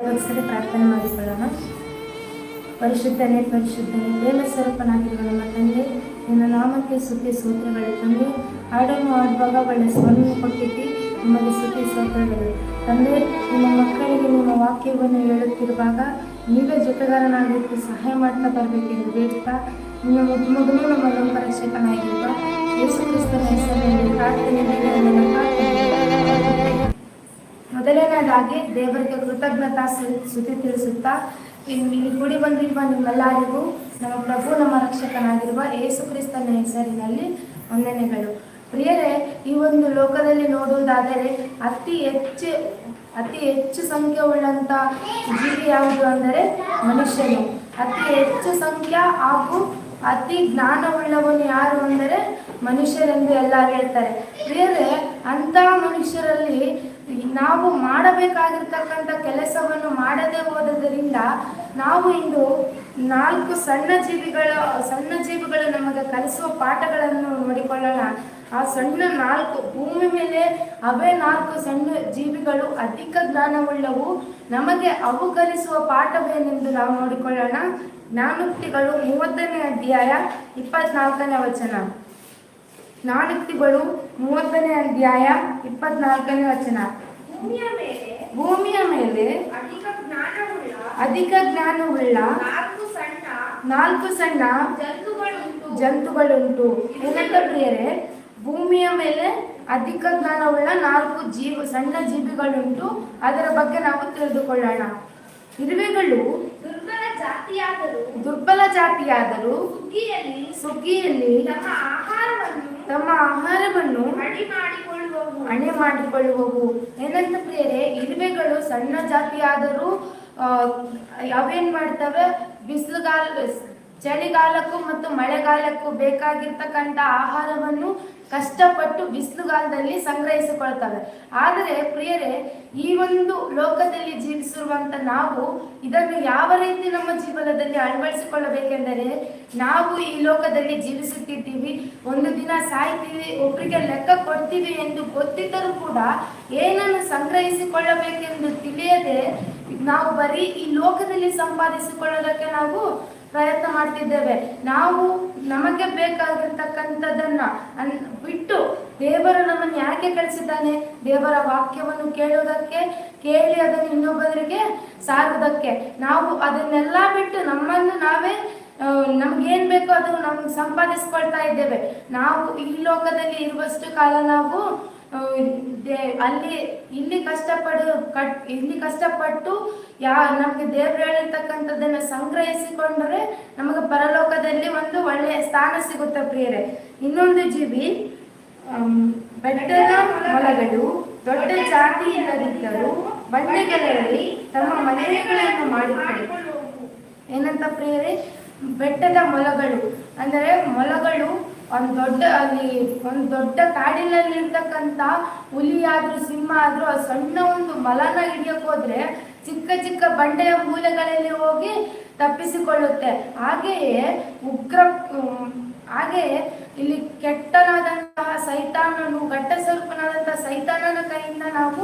ಒಂದ್ಸರಿ ಪ್ರಾರ್ಥನೆ ಮಾಡಿಕೊಳ್ಳೋಣ. ಪರಿಶುದ್ಧನೇ ಪರಿಶುದ್ಧನೇ ಪ್ರೇಮ ಸ್ವರೂಪನಾಗಿರುವ ನಮ್ಮ ತಂದೆ ನಿನ್ನ ನಾಮಕ್ಕೆ ಸುದ್ದಿ ಸೂತ್ರಗಳು ತಂದೆ. ಹಾಡನ್ನು ಆಡುವಾಗ ಒಳ್ಳೆ ಸ್ವರ್ಣ ಕೊಟ್ಟಿದ್ದು, ನಿಮಗೆ ಸುದ್ದಿ ಸೂತ್ರಗಳು ತಂದೆ. ನಿಮ್ಮ ಮಕ್ಕಳಿಗೆ ನಿಮ್ಮ ವಾಕ್ಯವನ್ನು ಹೇಳುತ್ತಿರುವಾಗ ನೀವೇ ಜೊತೆಗಾರನಾಗಿದ್ದು ಸಹಾಯ ಮಾಡ್ತಾ ಬರಬೇಕೆಂದು ಬೇಡ್ತಾ ನಿಮ್ಮ ಮಗನೂ ನಮ್ಮ ಲೋಕರಕ್ಷಕನಾಗಿರುವ ಯೇಸು ಕ್ರಿಸ್ತನ ಹೆಸರಿನಲ್ಲಿ ಪ್ರಾರ್ಥನೆ ಪ್ರಾರ್ಥನೆ ಮೊದಲನೇದಾಗಿ ದೇವರಿಗೆ ಕೃತಜ್ಞತಾ ಸುದ್ದಿ ತಿಳಿಸುತ್ತಾ ಇಲ್ಲಿ ಕೂಡಿ ಬಂದಿರುವ ನಿಮ್ಮೆಲ್ಲರಿಗೂ ನಮ್ಮ ಪ್ರಭು, ನಮ್ಮ ರಕ್ಷಕನಾಗಿರುವ ಯೇಸು ಕ್ರಿಸ್ತನ ಹೆಸರಿನಲ್ಲಿ ವಂದನೆಗಳು. ಪ್ರಿಯರೇ, ಈ ಒಂದು ಲೋಕದಲ್ಲಿ ನೋಡುವುದಾದರೆ ಅತಿ ಹೆಚ್ಚು ಅತಿ ಹೆಚ್ಚು ಸಂಖ್ಯೆ ಉಳ್ಳಂತ ಜೀವಿ ಯಾವುದು ಅಂದರೆ ಮನುಷ್ಯನು. ಅತಿ ಹೆಚ್ಚು ಸಂಖ್ಯೆ ಹಾಗೂ ಅತಿ ಜ್ಞಾನವುಳ್ಳವನು ಯಾರು ಅಂದರೆ ಮನುಷ್ಯರೆಂದು ಎಲ್ಲ ಹೇಳ್ತಾರೆ. ಪ್ರಿಯರೇ ಅಂತ ಮನುಷ್ಯರಲ್ಲಿ ನಾವು ಮಾಡಬೇಕಾಗಿರ್ತಕ್ಕಂಥ ಕೆಲಸವನ್ನು ಮಾಡದೆ ಹೋದದರಿಂದ ನಾವು ಇಂದು ನಾಲ್ಕು ಸಣ್ಣ ಜೀವಿಗಳ, ಸಣ್ಣ ಜೀವಿಗಳು ನಮಗೆ ಕಲಿಸುವ ಪಾಠಗಳನ್ನು ನೋಡಿಕೊಳ್ಳೋಣ. ಆ ಸಣ್ಣ ನಾಲ್ಕು ಭೂಮಿ ಮೇಲೆ ಅವೇ ನಾಲ್ಕು ಸಣ್ಣ ಜೀವಿಗಳು ಅಧಿಕ ಜ್ಞಾನವುಳ್ಳವು. ನಮಗೆ ಅವು ಕಲಿಸುವ ಪಾಠವೇನೆಂದು ನಾವು ನೋಡಿಕೊಳ್ಳೋಣ. ಜ್ಞಾನೋಕ್ತಿಗಳು ಮೂವತ್ತನೇ ಅಧ್ಯಾಯ ಇಪ್ಪತ್ನಾಲ್ಕನೇ ವಚನ. ನಾನುಕ್ತಿಗಳು ಮೂವತ್ತನೇ ಅಧ್ಯಾಯ ಇಪ್ಪತ್ನಾಲ್ಕನೇ ವಚನ. ಭೂಮಿಯ ಮೇಲೆ ಭೂಮಿಯ ಮೇಲೆ ಅಧಿಕ ಜ್ಞಾನವುಳ್ಳ ಅಧಿಕ ಜ್ಞಾನವುಳ್ಳ ನಾಲ್ಕು ಸಣ್ಣ ನಾಲ್ಕು ಸಣ್ಣ ಜಂತುಗಳುಂಟು. ಜಂತುಗಳುಂಟು. ಏನಂತ ಪ್ರಿಯರೇ? ಭೂಮಿಯ ಮೇಲೆ ಅಧಿಕ ಜ್ಞಾನವುಳ್ಳ ನಾಲ್ಕು ಜೀವ ಸಣ್ಣ ಜೀವಿಗಳುಂಟು. ಅದರ ಬಗ್ಗೆ ನಾವು ತಿಳಿದುಕೊಳ್ಳೋಣ. ಇರುವೆಗಳು ದುರ್ಬಲ ಜಾತಿಯಾದರೂ ದುರ್ಬಲ ಜಾತಿಯಾದರೂ ಸುಗ್ಗಿಯಲ್ಲಿ ಸುಗ್ಗಿಯಲ್ಲಿ ಆಹಾರವನ್ನು ತಮ್ಮ ಆಹಾರವನ್ನು ಅಣೆ ಮಾಡಿಕೊಳ್ಳುವವು ಹಣೆ ಮಾಡಿಕೊಳ್ಳುವವು ಏನಂತ ಪ್ರೇರೆ ಇರುವೆಗಳು ಸಣ್ಣ ಜಾತಿಯಾದರೂ ಅವೇನ್ ಮಾಡ್ತವೆ? ಬಿಸಿಲುಗಾಲ ಚಳಿಗಾಲಕ್ಕೂ ಮತ್ತು ಮಳೆಗಾಲಕ್ಕೂ ಬೇಕಾಗಿರ್ತಕ್ಕಂಥ ಆಹಾರವನ್ನು ಕಷ್ಟಪಟ್ಟು ಬಿಸಿಲುಗಾಲದಲ್ಲಿ ಸಂಗ್ರಹಿಸಿಕೊಳ್ತವೆ. ಆದರೆ ಪ್ರಿಯರೇ, ಈ ಒಂದು ಲೋಕದಲ್ಲಿ ಜೀವಿಸಿರುವಂತ ನಾವು ಇದನ್ನು ಯಾವ ರೀತಿ ನಮ್ಮ ಜೀವನದಲ್ಲಿ ಅಳವಡಿಸಿಕೊಳ್ಳಬೇಕೆಂದರೆ, ನಾವು ಈ ಲೋಕದಲ್ಲಿ ಜೀವಿಸುತ್ತಿದ್ದೀವಿ. ಒಂದು ದಿನ ಸಾಯ್ತೀವಿ ಒಬ್ಬರಿಗೆ ಲೆಕ್ಕ ಕೊಡ್ತೀವಿ ಎಂದು ಗೊತ್ತಿದ್ದರೂ ಕೂಡ ಏನನ್ನು ಸಂಗ್ರಹಿಸಿಕೊಳ್ಳಬೇಕೆಂದು ತಿಳಿಯದೆ ನಾವು ಬರೀ ಈ ಲೋಕದಲ್ಲಿ ಸಂಪಾದಿಸಿಕೊಳ್ಳೋದಕ್ಕೆ ನಾವು ಪ್ರಯತ್ನ ಮಾಡ್ತಿದ್ದೇವೆ. ನಾವು ನಮಗೆ ಬೇಕಾಗಿರ್ತಕ್ಕಂಥದ್ದನ್ನ ಬಿಟ್ಟು ದೇವರು ನಮ್ಮನ್ನು ಯಾಕೆ ಕಳಿಸಿದ್ದಾನೆ? ದೇವರ ವಾಕ್ಯವನ್ನು ಕೇಳುವುದಕ್ಕೆ, ಕೇಳಿ ಅದನ್ನು ಇನ್ನೊಬ್ಬರಿಗೆ ಸಾರುವುದಕ್ಕೆ. ನಾವು ಅದನ್ನೆಲ್ಲ ಬಿಟ್ಟು ನಮ್ಮನ್ನು ನಾವೇ ನಮ್ಗೆ ನಮ್ಗೇನ್ ಬೇಕೋ ಅದು ನಮ್ಗೆ ಸಂಪಾದಿಸ್ಕೊಳ್ತಾ ಇದ್ದೇವೆ. ನಾವು ಈ ಲೋಕದಲ್ಲಿ ಇರುವಷ್ಟು ಕಾಲ ನಾವು ಅಲ್ಲಿ, ಇಲ್ಲಿ ಕಷ್ಟಪಡು, ಕಟ್, ಇಲ್ಲಿ ಕಷ್ಟಪಟ್ಟು ಯಾ, ನಮಗೆ ದೇವ್ರು ಹೇಳಿರ್ತಕ್ಕಂಥದ್ದನ್ನು ಸಂಗ್ರಹಿಸಿಕೊಂಡ್ರೆ ನಮಗೆ ಪರಲೋಕದಲ್ಲಿ ಒಂದು ಒಳ್ಳೆಯ ಸ್ಥಾನ ಸಿಗುತ್ತೆ ಪ್ರಿಯರೇ. ಇನ್ನೊಂದು ಜೀವಿ ಬೆಟ್ಟದ ಮೊಲಗಳು ದೊಡ್ಡ ಜಾತಿ ಇಲ್ಲದಿದ್ದರೂ ಬಂಡೆಗಳಲ್ಲಿ ತಮ್ಮ ಮನೆಗಳನ್ನು ಮಾಡಿಕೊಂಡು ಏನಂತ ಪ್ರಿಯರೇ? ಬೆಟ್ಟದ ಮೊಲಗಳು, ಅಂದರೆ ಮೊಲಗಳು ಒಂದು ದೊಡ್ಡ, ಅಲ್ಲಿ ಒಂದು ದೊಡ್ಡ ಕಾಡಿನಲ್ಲಿ ಇರ್ತಕ್ಕಂತ ಹುಲಿ ಆದ್ರೂ ಸಿಂಹ ಆದ್ರೂ ಆ ಸಣ್ಣ ಒಂದು ಮಲನ ಹಿಡಿಯಕ್ಕೆ ಹೋದ್ರೆ ಚಿಕ್ಕ ಚಿಕ್ಕ ಬಂಡೆಯ ಮೂಲೆಗಳಲ್ಲಿ ಹೋಗಿ ತಪ್ಪಿಸಿಕೊಳ್ಳುತ್ತೆ. ಹಾಗೆಯೇ ಉಗ್ರ ಹಾಗೆಯೇ ಇಲ್ಲಿ ಕೆಟ್ಟನಾದಂತಹ ಸೈತಾನನು ಘಟ್ಟ ಸ್ವರೂಪನಾದಂತಹ ಸೈತಾನನ ಕೈಯಿಂದ ನಾವು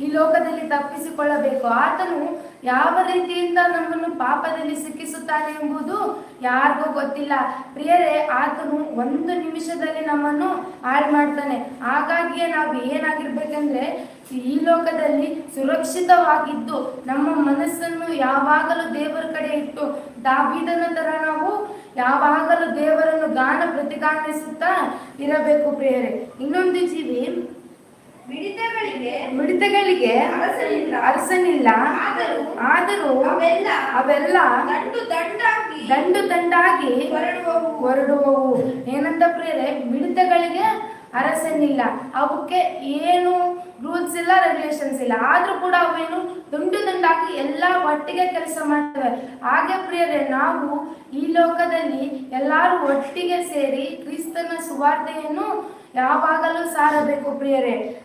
ಈ ಲೋಕದಲ್ಲಿ ತಪ್ಪಿಸಿಕೊಳ್ಳಬೇಕು. ಆತನು ಯಾವ ರೀತಿಯಿಂದ ನಮ್ಮನ್ನು ಪಾಪದಲ್ಲಿ ಸಿಕ್ಕಿಸುತ್ತಾನೆ ಎಂಬುದು ಯಾರಿಗೂ ಗೊತ್ತಿಲ್ಲ. ಪ್ರಿಯರೇ, ಆತನು ಒಂದು ನಿಮಿಷದಲ್ಲಿ ನಮ್ಮನ್ನು ಹಾಳು ಮಾಡ್ತಾನೆ ಹಾಗಾಗಿಯೇ ನಾವು ಏನಾಗಿರ್ಬೇಕಂದ್ರೆ, ಈ ಲೋಕದಲ್ಲಿ ಸುರಕ್ಷಿತವಾಗಿದ್ದು, ನಮ್ಮ ಮನಸ್ಸನ್ನು ಯಾವಾಗಲೂ ದೇವರ ಕಡೆ ಇಟ್ಟು, ದಾವಿದನ ತರ ನಾವು ಯಾವಾಗಲೂ ದೇವರನ್ನು ಗಾನ ಪ್ರತಿಗಾನಿಸುತ್ತಾ ಇರಬೇಕು ಪ್ರಿಯರೇ. ಇನ್ನೊಂದು ಜೀವಿ ಮಿಡಿತಗಳಿಗೆ ಮಿಡಿತಗಳಿಗೆ ಅರಸನಿಲ್ಲ. ಅರಸನಿಲ್ಲ. ಆದರೂ ಆದರೂ ಅವೆಲ್ಲ ಅವೆಲ್ಲ ದಂಡು ದಂಡಾಗಿ ದಂಡು ದಂಡಾಗಿ ಹೊರಡುವವು. ಹೊರಡುವವು. ಏನಂತ ಪ್ರಿಯರೇ ಮಿಡಿತಗಳಿಗೆ ಅರಸನಿಲ್ಲ. ಅವಕ್ಕೆ ಏನು ರೂಲ್ಸ್ ಇಲ್ಲ ರೆಗ್ಯುಲೇಷನ್ಸ್ ಇಲ್ಲ. ಆದ್ರೂ ಕೂಡ ಅವೇನು ದುಂಡು ದುಂಡಾಗಿ ಎಲ್ಲ ಒಟ್ಟಿಗೆ ಕೆಲಸ ಮಾಡ್ತವೆ. ಹಾಗೆ ಪ್ರಿಯರೇ ನಾವು ಈ ಲೋಕದಲ್ಲಿ ಎಲ್ಲರೂ ಒಟ್ಟಿಗೆ ಸೇರಿ ಕ್ರಿಸ್ತನ ಸುವಾರ್ತೆಯನ್ನು ಯಾವಾಗಲೂ ಸಾರಬೇಕು ಪ್ರಿಯರೇ.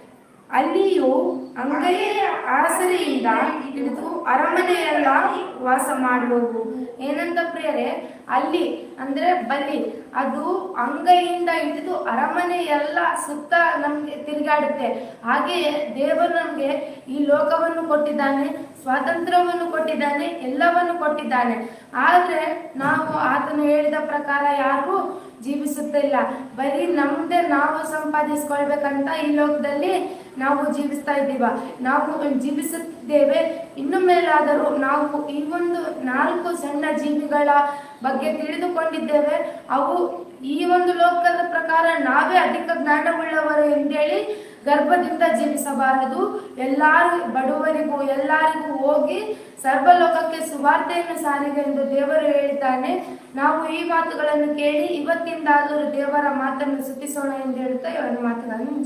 ಅಲ್ಲಿಯೂ ಅಂಗೈಯ ಆಸರೆಯಿಂದ ಹಿಡಿದು ಅರಮನೆಯೆಲ್ಲ ವಾಸ ಮಾಡುವವು. ಏನಂತ ಪ್ರಿಯರೇ, ಅಲ್ಲಿ ಅಂದ್ರೆ ಬಲಿ ಅದು ಅಂಗೈಯಿಂದ ಹಿಡಿದು ಅರಮನೆ ಎಲ್ಲ ಸುತ್ತ ನಮ್ಗೆ ತಿರುಗಾಡುತ್ತೆ. ಹಾಗೆಯೇ ದೇವರು ನಮ್ಗೆ ಈ ಲೋಕವನ್ನು ಕೊಟ್ಟಿದ್ದಾನೆ, ಸ್ವಾತಂತ್ರ್ಯವನ್ನು ಕೊಟ್ಟಿದ್ದಾನೆ, ಎಲ್ಲವನ್ನು ಕೊಟ್ಟಿದ್ದಾನೆ. ಆದ್ರೆ ನಾವು ಆತನು ಹೇಳಿದ ಪ್ರಕಾರ ಯಾರು? ಜೀವಿಸುತ್ತಿಲ್ಲ. ಬರೀ ನಮ್ದೆ ನಾವು ಸಂಪಾದಿಸ್ಕೊಳ್ಬೇಕಂತ ಈ ಲೋಕದಲ್ಲಿ ನಾವು ಜೀವಿಸ್ತಾ ಇದ್ದೀವ. ನಾವು ಜೀವಿಸುತ್ತಿದ್ದೇವೆ. ಇನ್ನು ಮೇಲಾದರೂ ನಾವು ಈ ಒಂದು ನಾಲ್ಕು ಸಣ್ಣ ಜೀವಿಗಳ ಬಗ್ಗೆ ತಿಳಿದುಕೊಂಡಿದ್ದೇವೆ. ಅವು ಈ ಒಂದು ಲೋಕದ ಪ್ರಕಾರ ನಾವೇ ಅಧಿಕ ಜ್ಞಾನವುಳ್ಳವರು ಎಂದೇಳಿ ಗರ್ಭದಿಂದ ಜೀವಿಸಬಾರದು ಎಲ್ಲಾರು ಬಡವರಿಗೂ, ಎಲ್ಲರಿಗೂ ಹೋಗಿ ಸರ್ವಲೋಕಕ್ಕೆ ಸುವಾರ್ತೆಯನ್ನು ಸಾರಿಗೆ ಎಂದು ದೇವರು ಹೇಳಿದ್ದಾನೆ ನಾವು ಈ ಮಾತುಗಳನ್ನು ಕೇಳಿ ಇವತ್ತಿಂದಾದರೂ ದೇವರ ಮಾತನ್ನು ಸುತ್ತಿಸೋಣ ಎಂದು ಹೇಳುತ್ತಾ ಇವರ ಮಾತುಗಳನ್ನು